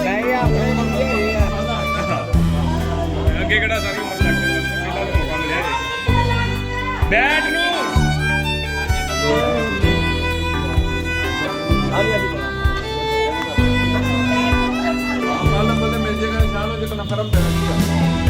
ਨਹੀਂ ਆਪਣੇ ਬੰਦੇ ਹੀ ਆ ਅੱਗੇ ਕਿਹੜਾ ਸਾਰੀ ਉਮਰ ਲੱਗ ਜਾਂਦੀ ਪਹਿਲਾਂ ਤਾਂ ਮੌਕਾ ਮਿਲਿਆ ਜੀ ਬੈਟ ਨੂੰ। ਆ ਗਿਆ ਜੀ ਕੱਲ ਬੰਦੇ ਮਿਲ ਜੇਗਾ ਸ਼ਾਮ ਨੂੰ ਜਦੋਂ ਨਾ ਫਰਮ ਪੈਣਾ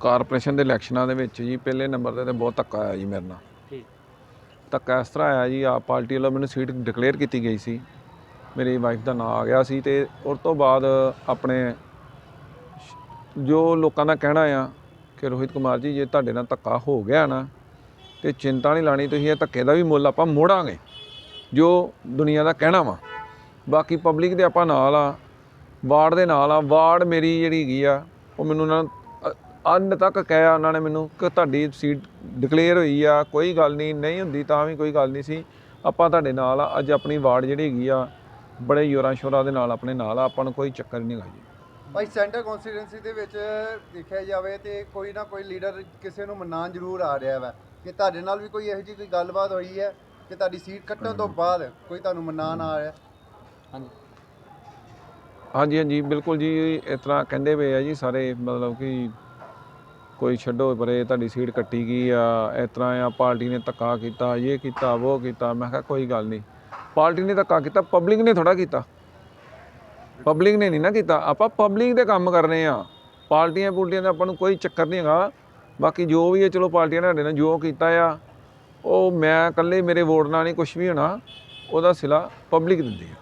ਕਾਰਪੋਰੇਸ਼ਨ ਦੇ ਇਲੈਕਸ਼ਨਾਂ ਦੇ ਵਿੱਚ ਜੀ ਪਹਿਲੇ ਨੰਬਰ ਤੇ ਤਾਂ ਬਹੁਤ ਧੱਕਾ ਆਇਆ ਜੀ ਮੇਰੇ ਨਾਲ। ਠੀਕ। ਧੱਕਾ ਇਸ ਤਰ੍ਹਾਂ ਆਇਆ ਜੀ ਆਪ ਪਾਰਟੀ ਵੱਲੋਂ ਮੈਨੂੰ ਸੀਟ ਡਿਕਲੇਅਰ ਕੀਤੀ ਗਈ ਸੀ। ਮੇਰੀ ਵਾਈਫ ਦਾ ਨਾਂ ਆ ਗਿਆ ਸੀ ਤੇ ਉਸ ਤੋਂ ਬਾਅਦ ਆਪਣੇ ਜੋ ਲੋਕਾਂ ਦਾ ਕਹਿਣਾ ਆ ਕਿ ਰੋਹਿਤ ਕੁਮਾਰ ਜੀ ਜੇ ਤੁਹਾਡੇ ਨਾਲ ਧੱਕਾ ਹੋ ਗਿਆ ਨਾ ਤੇ ਚਿੰਤਾ ਨਹੀਂ ਲਾਣੀ ਤੁਸੀਂ ਇਹ ਧੱਕੇ ਦਾ ਵੀ ਮੁੱਲ ਆਪਾਂ ਮੋੜਾਂਗੇ ਜੋ ਦੁਨੀਆ ਦਾ ਕਹਿਣਾ ਵਾ। ਬਾਕੀ ਪਬਲਿਕ ਦੇ ਆਪਾਂ ਨਾਲ ਆ ਵਾਰਡ ਦੇ ਨਾਲ ਆ ਵਾਰਡ ਮੇਰੀ ਜਿਹੜੀ ਹੈਗੀ ਆ ਉਹ ਮੈਨੂੰ ਉਹਨਾਂ ਅ- ਅੰਤ ਤੱਕ ਕਹਿਆ ਉਹਨਾਂ ਨੇ ਮੈਨੂੰ ਕਿ ਤੁਹਾਡੀ ਸੀਟ ਡਿਕਲੇਅਰ ਹੋਈ ਆ ਕੋਈ ਗੱਲ ਨਹੀਂ ਨਹੀਂ ਹੁੰਦੀ ਤਾਂ ਵੀ ਕੋਈ ਗੱਲ ਨਹੀਂ ਸੀ। ਆਪਾਂ ਤੁਹਾਡੇ ਨਾਲ ਆ ਅੱਜ ਆਪਣੀ ਵਾਰਡ ਜਿਹੜੀ ਹੈਗੀ ਆ ਬੜੇ ਯੋਰਾਂ ਸ਼ੋਰਾਂ ਦੇ ਨਾਲ ਆਪਣੇ ਨਾਲ ਆ ਆਪਾਂ ਨੂੰ ਕੋਈ ਚੱਕਰ ਨਹੀਂ ਹੈਗਾ ਜੀ। ਭਾਈ ਸੈਂਟਰ ਕਨਸਟੀਟੂਐਂਸੀ ਦੇ ਵਿੱਚ ਦੇਖਿਆ ਜਾਵੇ ਤੇ ਕੋਈ ਨਾ ਕੋਈ ਲੀਡਰ ਕਿਸੇ ਨੂੰ ਮਨਾਉਣ ਜ਼ਰੂਰ ਆ ਰਿਹਾ ਵਾ। ਕਿ ਤੁਹਾਡੇ ਨਾਲ ਵੀ ਕੋਈ ਇਹੋ ਜਿਹੀ ਕੋਈ ਗੱਲਬਾਤ ਹੋਈ ਹੈ ਕਿ ਤੁਹਾਡੀ ਸੀਟ ਕੱਟਣ ਤੋਂ ਬਾਅਦ ਕੋਈ ਤੁਹਾਨੂੰ ਮਨਾਉਣ ਆ ਰਿਹਾ? ਹਾਂਜੀ। ਹਾਂਜੀ ਹਾਂਜੀ ਬਿਲਕੁਲ ਜੀ ਇਸ ਤਰ੍ਹਾਂ ਕਹਿੰਦੇ ਪਏ ਆ ਜੀ ਸਾਰੇ ਮਤਲਬ ਕਿ ਕੋਈ ਛੱਡੋ ਪਰੇ ਤੁਹਾਡੀ ਸੀਟ ਕੱਟੀ ਗਈ ਆ ਇਸ ਤਰ੍ਹਾਂ ਆ ਪਾਰਟੀ ਨੇ ਧੱਕਾ ਕੀਤਾ ਇਹ ਕੀਤਾ ਉਹ ਕੀਤਾ ਮੈਂ ਕਿਹਾ ਕੋਈ ਗੱਲ ਨਹੀਂ। ਪਾਰਟੀ ਨੇ ਧੱਕਾ ਕੀਤਾ ਪਬਲਿਕ ਨੇ ਥੋੜਾ ਕੀਤਾ। ਪਬਲਿਕ ਨੇ ਨਹੀਂ ਨਾ ਕੀਤਾ। ਆਪਾਂ ਪਬਲਿਕ ਦੇ ਕੰਮ ਕਰਨੇ ਆ। ਪਾਰਟੀਆਂ ਪੂਰਟੀਆਂ ਦਾ ਆਪਾਂ ਨੂੰ ਕੋਈ ਚੱਕਰ ਨਹੀਂ ਹੈਗਾ। ਬਾਕੀ ਜੋ ਵੀ ਹੈ ਚਲੋ ਪਾਰਟੀਆਂ ਨੇ ਸਾਡੇ ਨਾਲ ਜੋ ਕੀਤਾ ਆ ਉਹ ਮੈਂ ਇਕੱਲੇ ਮੇਰੇ ਵੋਟ ਨਾਲ ਨਹੀਂ ਕੁਝ ਵੀ ਹੋਣਾ ਉਹਦਾ ਸਿਲਾ ਪਬਲਿਕ ਦਿੰਦੀ ਆ।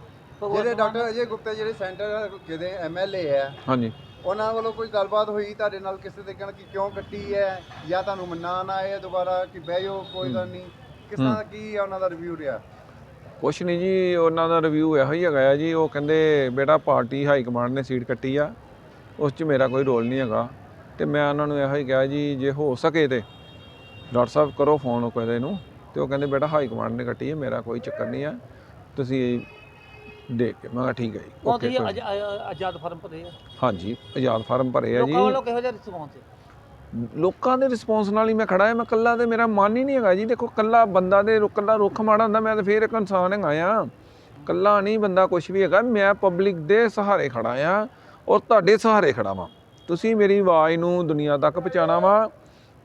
ਜਿਹੜੇ ਡਾਕਟਰ ਅਜੇ ਗੁਪਤਾ ਜਿਹੜੇ ਸੈਂਟਰ ਜਿਹਦੇ ਐਮਐਲਏ ਹੈ ਹਾਂਜੀ। ਉਹਨਾਂ ਵੱਲੋਂ ਕੋਈ ਗੱਲਬਾਤ ਹੋਈ ਤੁਹਾਡੇ ਨਾਲ ਕਿਸੇ ਦੇ ਕਹਿਣ ਕਿ ਕਿਉਂ ਕੱਟੀ ਹੈ ਜਾਂ ਤੁਹਾਨੂੰ ਮਨਾਉਣ ਆਏ ਆ ਦੁਬਾਰਾ ਕਿ ਬਹਿ ਜਾਓ ਕੋਈ ਗੱਲ ਨਹੀਂ। ਕਿਸ ਤਰ੍ਹਾਂ ਕੀ ਉਹਨਾਂ ਦਾ ਰਿਵਿਊ ਰਿਹਾ? ਕੁਛ ਨਹੀਂ ਜੀ ਉਹਨਾਂ ਦਾ ਰਿਵਿਊ ਇਹੋ ਹੀ ਹੈਗਾ ਆ ਜੀ ਉਹ ਕਹਿੰਦੇ ਬੇਟਾ ਪਾਰਟੀ ਹਾਈ ਕਮਾਂਡ ਨੇ ਸੀਟ ਕੱਟੀ ਆ ਉਸ 'ਚ ਮੇਰਾ ਕੋਈ ਰੋਲ ਨਹੀਂ ਹੈਗਾ। ਤੇ ਮੈਂ ਉਹਨਾਂ ਨੂੰ ਇਹੋ ਹੀ ਕਿਹਾ ਜੀ ਜੇ ਹੋ ਸਕੇ ਤੇ ਡਾਕਟਰ ਸਾਹਿਬ ਕਰੋ ਫੋਨ ਉਹ ਕਹਿੰਦੇ ਨੂੰ ਤੇ ਉਹ ਕਹਿੰਦੇ ਬੇਟਾ ਹਾਈ ਕਮਾਂਡ ਨੇ ਕੱਟੀ ਹੈ ਮੇਰਾ ਕੋਈ ਚੱਕਰ ਨਹੀਂ ਆ। ਤੁਸੀਂ ਦੇਖ ਕੇ। ਮੈਂ ਕਿਹਾ ਠੀਕ ਹੈ ਜੀ। ਉਹ ਓਕੇ ਤੁਸੀਂ ਕੋਈ- ਆਜ਼- ਆ- ਆਜ਼ਾਦ ਫਾਰਮ ਭਰੇ ਆ। ਹਾਂਜੀ ਆਜ਼ਾਦ ਫਾਰਮ ਭਰੇ ਆ ਜੀ। ਲੋਕਾਂ ਵੱਲੋਂ ਕਿਹੋ ਜਿਹਾ ਰਿਸਪੌਂਸ ਹੈ? ਲੋਕਾਂ ਦੇ ਰਿਸਪੌਂਸ ਨਾਲ ਹੀ ਮੈਂ ਖੜਾ ਹਾਂ। ਮੈਂ ਕੱਲਾ ਤੇ ਮੇਰਾ ਮਨ ਹੀ ਨਹੀਂ ਹੈਗਾ ਜੀ। ਦੇਖੋ ਕੱਲਾ ਬੰਦਾ ਦੇ ਰੁ- ਕੱਲਾ ਰੁੱਖ ਮਾੜਾ ਹੁੰਦਾ ਮੈਂ ਤਾਂ ਫੇਰ ਇੱਕ ਇਨਸਾਨ ਹੈਗਾ ਆ ਕੱਲਾ ਨਹੀਂ ਬੰਦਾ ਕੁਝ ਵੀ ਹੈਗਾ। ਮੈਂ ਪਬਲਿਕ ਦੇ ਸਹਾਰੇ ਖੜਾ ਆ ਔਰ ਤੁਹਾਡੇ ਸਹਾਰੇ ਖੜਾ ਵਾਂ। ਤੁਸੀਂ ਮੇਰੀ ਆਵਾਜ਼ ਨੂੰ ਦੁਨੀਆ ਤੱਕ ਪਹੁੰਚਾਉਣਾ ਵਾ।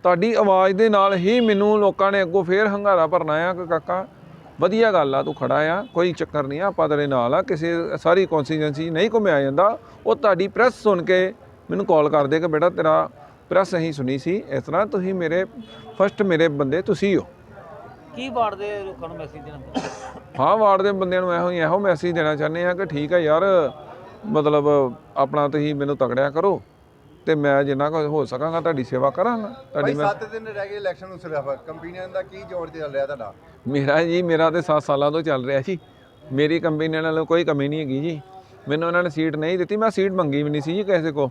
ਤੁਹਾਡੀ ਆਵਾਜ਼ ਦੇ ਨਾਲ ਹੀ ਮੈਨੂੰ ਲੋਕਾਂ ਨੇ ਅੱਗੋਂ ਫੇਰ ਹੰਗਾਰਾ ਭਰਨਾ ਆ ਕਿ ਕਾਕਾ। ਵਧੀਆ ਗੱਲ ਆ ਤੂੰ ਖੜਾ ਆ ਕੋਈ ਚੱਕਰ ਨਹੀਂ ਆ ਆਪਾਂ ਤੇਰੇ ਨਾਲ ਆ ਕਿਸੇ ਸਾਰੀ ਕੌਨਸਟੀਟੈਂਸੀ ਨਹੀਂ ਘੁੰਮਿਆ ਜਾਂਦਾ। ਉਹ ਤੁਹਾਡੀ ਪ੍ਰੈਸ ਸੁਣ ਕੇ ਮੈਨੂੰ ਕਾਲ ਕਰਦੇ ਕਿ ਬੇਟਾ ਤੇਰਾ ਪ੍ਰੈਸ ਅਸੀਂ ਸੁਣੀ ਸੀ ਇਸ ਤਰ੍ਹਾਂ ਤੁਸੀਂ ਮੇਰੇ ਫਸਟ ਮੇਰੇ ਬੰਦੇ ਤੁਸੀਂ ਹੋ ਕੀ ਵਾਰਡ ਦੇ ਲੋਕਾਂ ਨੂੰ ਮੈਸੇਜ ਦੇਣਾ? ਹਾਂ? ਵਾਰਡ ਦੇ ਬੰਦਿਆਂ ਨੂੰ ਇਹੋ ਹੀ ਇਹੋ ਮੈਸੇਜ ਦੇਣਾ ਚਾਹੁੰਦੇ ਆ ਕਿ ਠੀਕ ਹੈ ਯਾਰ ਮਤਲਬ ਆਪਣਾ ਤੁਸੀਂ ਮੈਨੂੰ ਤਗੜਿਆ ਕਰੋ। ਤੇ ਮੈਂ ਜਿੰਨਾ ਕੁ ਹੋ ਸਕਾਂਗਾ ਤੁਹਾਡੀ ਸੇਵਾ ਕਰਾਂਗਾ। ਤੁਹਾਡੀ ਭਾਈ ਮੈਂ 7 ਦਿਨ ਰਹਿ ਗਏ ਇਲੈਕਸ਼ਨ ਨੂੰ ਸਿਰਫ। ਕੰਪਨੀਆਂ ਦਾ ਕੀ ਜੋਰ ਚੱਲ ਰਿਹਾ ਤੁਹਾਡਾ? ਮੇਰਾ ਜੀ ਮੇਰਾ ਤੇ 7 ਸਾਲਾਂ ਤੋਂ ਚੱਲ ਰਿਹਾ ਜੀ। ਮੇਰੀ ਕੰਪਨੀ ਨਾਲ ਕੋਈ ਕਮੀ ਨਹੀਂ ਹੈਗੀ ਜੀ। ਮੈਨੂੰ ਉਹਨਾਂ ਨੇ ਸੀਟ ਨਹੀਂ ਦਿੱਤੀ ਮੈਂ ਸੀਟ ਮੰਗੀ ਵੀ ਨਹੀਂ ਸੀ ਜੀ ਕਿਸੇ ਕੋ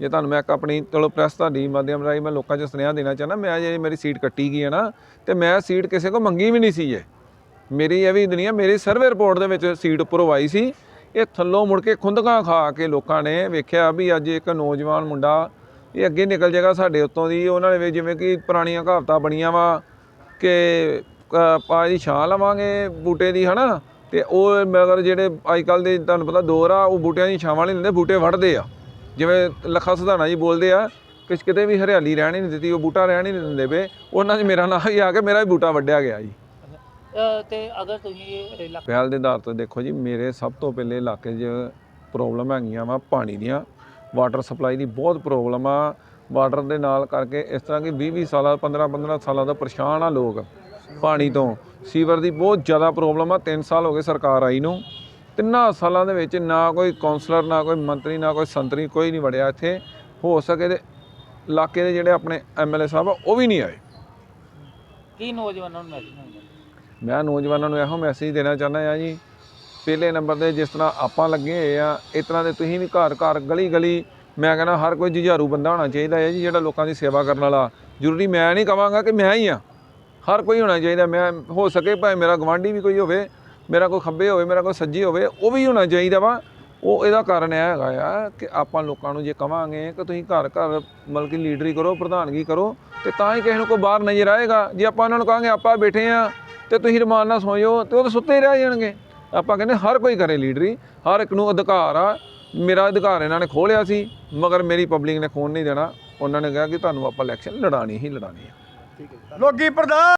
ਜੇ ਤੁਹਾਨੂੰ ਮੈਂ ਇੱਕ ਆਪਣੀ ਚਲੋ ਪ੍ਰੈਸ ਤੁਹਾਡੀ ਮਾਧਿਅਮ ਰਾਹੀਂ ਮੈਂ ਲੋਕਾਂ 'ਚ ਸੁਨੇਹਾ ਦੇਣਾ ਚਾਹੁੰਦਾ ਮੈਂ ਜੇ ਮੇਰੀ ਸੀਟ ਕੱਟੀ ਗਈ ਹੈ ਨਾ ਤੇ ਮੈਂ ਸੀਟ ਕਿਸੇ ਕੋ ਮੰਗੀ ਵੀ ਨਹੀਂ ਸੀ ਜੇ। ਮੇਰੀ ਇਹ ਵੀ ਦੁਨੀਆ ਮੇਰੀ ਸਰਵੇ ਰਿਪੋਰਟ ਦੇ ਵਿੱਚ ਸੀਟ ਉੱਪਰੋਂ ਆਈ ਸੀ। ਇਹ ਥੱਲੋਂ ਮੁੜ ਕੇ ਖੁੰਦਕਾਂ ਖਾ ਕੇ ਲੋਕਾਂ ਨੇ ਵੇਖਿਆ ਵੀ ਅੱਜ ਇੱਕ ਨੌਜਵਾਨ ਮੁੰਡਾ, ਇਹ ਅੱਗੇ ਨਿਕਲ ਜਾਏਗਾ ਸਾਡੇ ਉੱਤੋਂ ਦੀ। ਉਹਨਾਂ ਨੇ ਵੀ ਜਿਵੇਂ ਕਿ ਪੁਰਾਣੀਆਂ ਕਹਾਵਤਾਂ ਬਣੀਆਂ ਵਾ ਕਿ ਆਪਾਂ ਦੀ ਛਾਂ ਲਵਾਂਗੇ ਬੂਟੇ ਦੀ, ਹਨਾ? ਤੇ ਉਹ ਮਗਰ ਜਿਹੜੇ ਅੱਜ ਕੱਲ ਦੇ ਤੁਹਾਨੂੰ ਪਤਾ ਦੌਰ ਆ, ਉਹ ਬੂਟਿਆਂ ਦੀ ਛਾਵਾਂ ਨਹੀਂ ਲੈਂਦੇ ਬੂਟੇ ਵੱਢਦੇ ਆ। ਜਿਵੇਂ ਲੱਖਾ ਸੁਧਾਣਾ ਜੀ ਬੋਲਦੇ ਆ ਕਿਸ ਕਿਤੇ ਵੀ ਹਰਿਆਲੀ ਰਹਿਣ ਹੀ ਨਹੀਂ ਦਿੱਤੀ, ਉਹ ਬੂਟਾ ਰਹਿਣ ਹੀ ਨਹੀਂ ਦਿੰਦੇ ਪਏ। ਉਹਨਾਂ 'ਚ ਮੇਰਾ ਨਾਂ ਵੀ ਆ ਕੇ ਮੇਰਾ ਵੀ ਬੂਟਾ ਵੱਢਿਆ ਗਿਆ ਜੀ। ਤੇ ਅਗਰ ਤੁਸੀਂ ਪਹਿਲ ਦੇ ਆਧਾਰ ਤੋਂ ਦੇਖੋ ਜੀ ਮੇਰੇ ਸਭ ਤੋਂ ਪਹਿਲੇ ਇਲਾਕੇ 'ਚ ਪ੍ਰੋਬਲਮ ਹੈਗੀਆਂ ਵਾ ਪਾਣੀ ਦੀਆਂ। ਵਾਟਰ ਸਪਲਾਈ ਦੀ ਬਹੁਤ ਪ੍ਰੋਬਲਮ ਆ। ਵਾਟਰ ਦੇ ਨਾਲ ਕਰਕੇ ਇਸ ਤਰ੍ਹਾਂ ਕਿ 20 20 ਸਾਲਾਂ 15 15 ਸਾਲਾਂ ਦਾ ਪਰੇਸ਼ਾਨ ਆ ਲੋਕ ਪਾਣੀ ਤੋਂ। ਸੀਵਰ ਦੀ ਬਹੁਤ ਜ਼ਿਆਦਾ ਪ੍ਰੋਬਲਮ ਆ। 3 ਸਾਲ ਹੋ ਗਏ ਸਰਕਾਰ ਆਈ ਨੂੰ। ਤਿੰਨਾਂ ਸਾਲਾਂ ਦੇ ਵਿੱਚ ਨਾ ਕੋਈ ਕਾਉਂਸਲਰ ਨਾ ਕੋਈ ਮੰਤਰੀ ਨਾ ਕੋਈ ਸੰਤਰੀ ਕੋਈ ਨਹੀਂ ਵੜਿਆ ਇੱਥੇ। ਹੋ ਸਕੇ ਤੇ ਇਲਾਕੇ ਦੇ ਜਿਹੜੇ ਆਪਣੇ ਐਮਐਲਏ ਸਾਹਿਬ ਆ ਉਹ ਵੀ ਨਹੀਂ ਆਏ। ਕੀ ਨੌਜਵਾਨਾਂ ਨੂੰ ਮੈਸੇਜ ਹੁੰਦਾ ਮੈਂ ਨੌਜਵਾਨਾਂ ਨੂੰ ਇਹੋ ਮੈਸੇਜ ਦੇਣਾ ਚਾਹੁੰਦਾ ਆ ਜੀ, ਪਹਿਲੇ ਨੰਬਰ ਤੇ ਜਿਸ ਤਰ੍ਹਾਂ ਆਪਾਂ ਲੱਗੇ ਹੋਏ ਆ ਇਸ ਤਰ੍ਹਾਂ ਦੇ ਤੁਸੀਂ ਵੀ ਘਰ ਘਰ ਗਲੀ ਗਲੀ ਮੈਂ ਕਹਿੰਦਾ ਹਰ ਕੋਈ ਜੁਝਾਰੂ ਬੰਦਾ ਹੋਣਾ ਚਾਹੀਦਾ ਹੈ ਜੀ, ਜਿਹੜਾ ਲੋਕਾਂ ਦੀ ਸੇਵਾ ਕਰਨ ਵਾਲਾ। ਜ਼ਰੂਰੀ ਮੈਂ ਨਹੀਂ ਕਵਾਂਗਾ ਕਿ ਮੈਂ ਹੀ ਆ ਹਰ ਕੋਈ ਹੋਣਾ ਚਾਹੀਦਾ ਮੈਂ ਹੋ ਸਕੇ ਭਾਵੇਂ ਮੇਰਾ ਗਵਾਂਢੀ ਵੀ ਕੋਈ ਹੋਵੇ, ਮੇਰਾ ਕੋਈ ਖੱਬੇ ਹੋਵੇ, ਮੇਰਾ ਕੋਈ ਸੱਜੇ ਹੋਵੇ, ਉਹ ਵੀ ਹੋਣਾ ਚਾਹੀਦਾ ਵਾ। ਉਹ ਇਹਦਾ ਕਾਰਨ ਇਹ ਹੈਗਾ ਆ ਕਿ ਆਪਾਂ ਲੋਕਾਂ ਨੂੰ ਜੇ ਕਵਾਂਗੇ ਕਿ ਤੁਸੀਂ ਘਰ ਘਰ ਮਤਲਬ ਕਿ ਲੀਡਰੀ ਕਰੋ, ਪ੍ਰਧਾਨਗੀ ਕਰੋ, ਤੇ ਤਾਂ ਹੀ ਕਿਸੇ ਨੂੰ ਕੋਈ ਬਾਹਰ ਨਜ਼ਰ ਆਏਗਾ। ਜੇ ਆਪਾਂ ਉਹਨਾਂ ਨੂੰ ਕਹਾਂਗੇ, ਆਪਾਂ ਬੈਠੇ ਆ ਤੇ ਤੁਸੀਂ ਰਮਾਨ ਨਾਲ ਸੋਇਓ ਤੇ ਉਹ ਤਾਂ ਸੁੱਤੇ ਹੀ ਰਹਿ ਜਾਣਗੇ। ਆਪਾਂ ਕਹਿੰਦੇ ਹਰ ਕੋਈ ਕਰੇ ਲੀਡਰੀ, ਹਰ ਇੱਕ ਨੂੰ ਅਧਿਕਾਰ ਆ। ਮੇਰਾ ਅਧਿਕਾਰ ਇਹਨਾਂ ਨੇ ਖੋਲਿਆ ਸੀ, ਮਗਰ ਮੇਰੀ ਪਬਲਿਕ ਨੇ ਖੋਣ ਨਹੀਂ ਦੇਣਾ। ਉਹਨਾਂ ਨੇ ਕਿਹਾ ਕਿ ਤੁਹਾਨੂੰ ਆਪਾਂ ਇਲੈਕਸ਼ਨ ਲੜਾਣੀ ਹੀ ਲੜਾਣੀ ਆ। ਲੋਕੀ ਪ੍ਰਧਾਨ